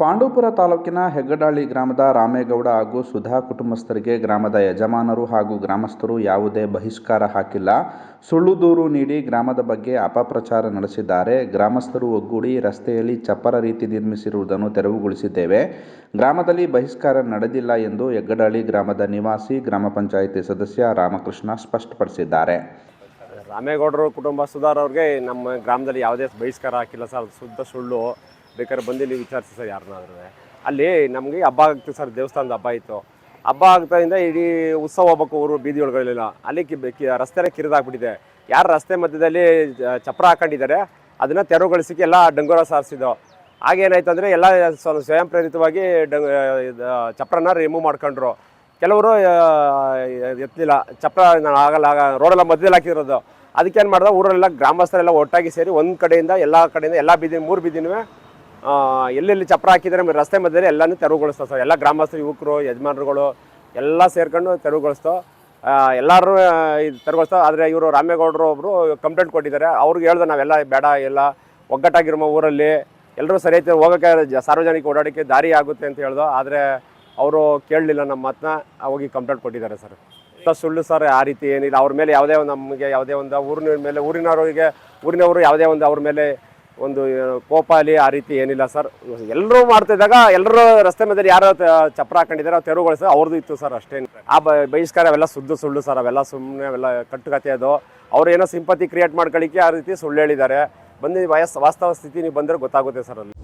ಪಾಂಡವಪುರ ತಾಲೂಕಿನ ಹೆಗ್ಗಡಾಳಿ ಗ್ರಾಮದ ರಾಮೇಗೌಡ ಹಾಗೂ ಸುಧಾ ಕುಟುಂಬಸ್ಥರಿಗೆ ಗ್ರಾಮದ ಯಜಮಾನರು ಹಾಗೂ ಗ್ರಾಮಸ್ಥರು ಯಾವುದೇ ಬಹಿಷ್ಕಾರ ಹಾಕಿಲ್ಲ. ಸುಳ್ಳು ದೂರು ನೀಡಿ ಗ್ರಾಮದ ಬಗ್ಗೆ ಅಪಪ್ರಚಾರ ನಡೆಸಿದ್ದಾರೆ. ಗ್ರಾಮಸ್ಥರು ಒಗ್ಗೂಡಿ ರಸ್ತೆಯಲ್ಲಿ ಚಪ್ಪರ ರೀತಿ ನಿರ್ಮಿಸಿರುವುದನ್ನು ತೆರವುಗೊಳಿಸಿದ್ದೇವೆ. ಗ್ರಾಮದಲ್ಲಿ ಬಹಿಷ್ಕಾರ ನಡೆದಿಲ್ಲ ಎಂದು ಹೆಗ್ಗಡಾಳಿ ಗ್ರಾಮದ ನಿವಾಸಿ, ಗ್ರಾಮ ಪಂಚಾಯಿತಿ ಸದಸ್ಯ ರಾಮಕೃಷ್ಣ ಸ್ಪಷ್ಟಪಡಿಸಿದ್ದಾರೆ. ರಾಮೇಗೌಡರು ಕುಟುಂಬ ಸುಧಾರ್ ಅವ್ರಿಗೆ ನಮ್ಮ ಗ್ರಾಮದಲ್ಲಿ ಯಾವುದೇ ಬಹಿಷ್ಕಾರ ಹಾಕಿಲ್ಲ ಸರ್. ಶುದ್ಧ ಸುಳ್ಳು. ಬೇಕಾದ್ರೆ ಬಂದು ನೀವು ವಿಚಾರಿಸಿ ಸರ್ ಯಾರನ್ನಾದ್ರೂ ಅಲ್ಲಿ ನಮಗೆ ಹಬ್ಬ ಆಗ್ತದೆ ಸರ್, ದೇವಸ್ಥಾನದ ಹಬ್ಬ ಇತ್ತು. ಹಬ್ಬ ಆಗ್ತಾಯಿಂದ ಇಡೀ ಉತ್ಸವ ಹಬ್ಬಕ್ಕೆ ಊರು ಬೀದಿ ಒಳಗಡೆಲ್ಲ ಅಲ್ಲಿ ಕಿ ರಸ್ತೆನೇ ಕಿರಿದಾಗ್ಬಿಟ್ಟಿದೆ. ಯಾರು ರಸ್ತೆ ಮಧ್ಯದಲ್ಲಿ ಚಪ್ರ ಹಾಕೊಂಡಿದ್ದಾರೆ, ಅದನ್ನು ತೆರವುಗೊಳಿಸಿಕ್ಕೆ ಎಲ್ಲ ಡಂಗೋರ ಸಾರಿಸಿದ್ದು. ಆಗೇನಾಯ್ತು ಅಂದರೆ ಎಲ್ಲ ಸ್ವ- ಸ್ವಯಂ ಪ್ರೇರಿತವಾಗಿ ಡಂಗ್ ಚಪ್ರನ ರಿಮೂವ್ ಮಾಡ್ಕೊಂಡ್ರು. ಕೆಲವರು ಎತ್ತಲಿಲ್ಲ. ಚಪ್ರ ನಾನು ಆಗಲ್ಲ, ಆಗ ರೋಡೆಲ್ಲ ಮಧ್ಯದಲ್ಲಿ ಹಾಕಿರೋದು. ಅದಕ್ಕೆ ಏನು ಮಾಡ್ದೆ ಊರೆಲ್ಲ ಗ್ರಾಮಸ್ಥರೆಲ್ಲ ಒಟ್ಟಾಗಿ ಸೇರಿ ಒಂದು ಕಡೆಯಿಂದ, ಎಲ್ಲ ಕಡೆಯಿಂದ, ಎಲ್ಲ ಬೀದಿ ಮೂರು ಬೀದಿನೂ ಎಲ್ಲೆಲ್ಲಿ ಚಪ್ರ ಹಾಕಿದ್ದಾರೆ ಆಮೇಲೆ ರಸ್ತೆ ಮಧ್ಯದಲ್ಲಿ ಎಲ್ಲನೂ ತೆರವುಗೊಳಿಸ್ತಾವೆ ಸರ್. ಎಲ್ಲ ಗ್ರಾಮಸ್ಥರು ಯುವಕರು, ಯಜಮಾನರುಗಳು ಎಲ್ಲ ಸೇರ್ಕೊಂಡು ತೆರವುಗೊಳಿಸ್ತು ಎಲ್ಲರೂ ಇದು ತೆರವುಗೊಳಿಸ್ತಾವೆ. ಆದರೆ ಇವರು ರಾಮೇಗೌಡರು ಒಬ್ಬರು ಕಂಪ್ಲೇಂಟ್ ಕೊಟ್ಟಿದ್ದಾರೆ. ಅವ್ರಿಗೆ ಹೇಳ್ದೆ ನಾವೆಲ್ಲ ಬೇಡ, ಎಲ್ಲ ಒಗ್ಗಟ್ಟಾಗಿರೋ ಊರಲ್ಲಿ ಎಲ್ಲರೂ ಸರಿ ಐತೆ ಹೋಗೋಕ್ಕೆ ಸಾರ್ವಜನಿಕ ಓಡಾಡೋಕ್ಕೆ ದಾರಿ ಆಗುತ್ತೆ ಅಂತ ಹೇಳ್ದೋ. ಆದರೆ ಅವರು ಕೇಳಲಿಲ್ಲ ನಮ್ಮ ಮಾತನ್ನ ಹೋಗಿ ಕಂಪ್ಲೇಂಟ್ ಕೊಟ್ಟಿದ್ದಾರೆ ಸರ್. ಸುಳ್ಳು ಸರ್, ಆ ರೀತಿ ಏನಿಲ್ಲ. ಅವ್ರ ಮೇಲೆ ಯಾವುದೇ ಒಂದು ನಮಗೆ ಯಾವುದೇ ಒಂದು ಊರಿನ ಮೇಲೆ, ಊರಿನವರಿಗೆ, ಊರಿನವರು ಯಾವುದೇ ಒಂದು ಅವ್ರ ಮೇಲೆ ಒಂದು ಕೋಪಾಲಿ ಆ ರೀತಿ ಏನಿಲ್ಲ ಸರ್. ಎಲ್ಲರೂ ಮಾಡ್ತಿದ್ದಾಗ ಎಲ್ಲರೂ ರಸ್ತೆ ಮೇಲೆ ಯಾರು ಚಪ್ರ ಹಾಕೊಂಡಿದ್ದಾರೆ, ಅವ್ರು ತೆರವುಗೊಳಿಸ ಅವ್ರದ್ದು ಇತ್ತು ಸರ್ ಅಷ್ಟೇ. ಆ ಬಹಿಷ್ಕಾರ ಅವೆಲ್ಲ ಸುದ್ದು ಸುಳ್ಳು ಸರ್, ಅವೆಲ್ಲ ಸುಮ್ಮನೆ ಅವೆಲ್ಲ ಕಟ್ಟುಕತೆ ಅದು. ಅವ್ರು ಏನೋ ಸಿಂಪತಿ ಕ್ರಿಯೇಟ್ ಮಾಡ್ಕೊಳ್ಳಿಕ್ಕೆ ಆ ರೀತಿ ಸುಳ್ಳು ಹೇಳಿದ್ದಾರೆ. ಬಂದು ವಯಸ್ಸು ವಾಸ್ತವ ಸ್ಥಿತಿ ನೀವು ಬಂದರೆ ಗೊತ್ತಾಗುತ್ತೆ ಸರ್ ಅಲ್ಲಿ.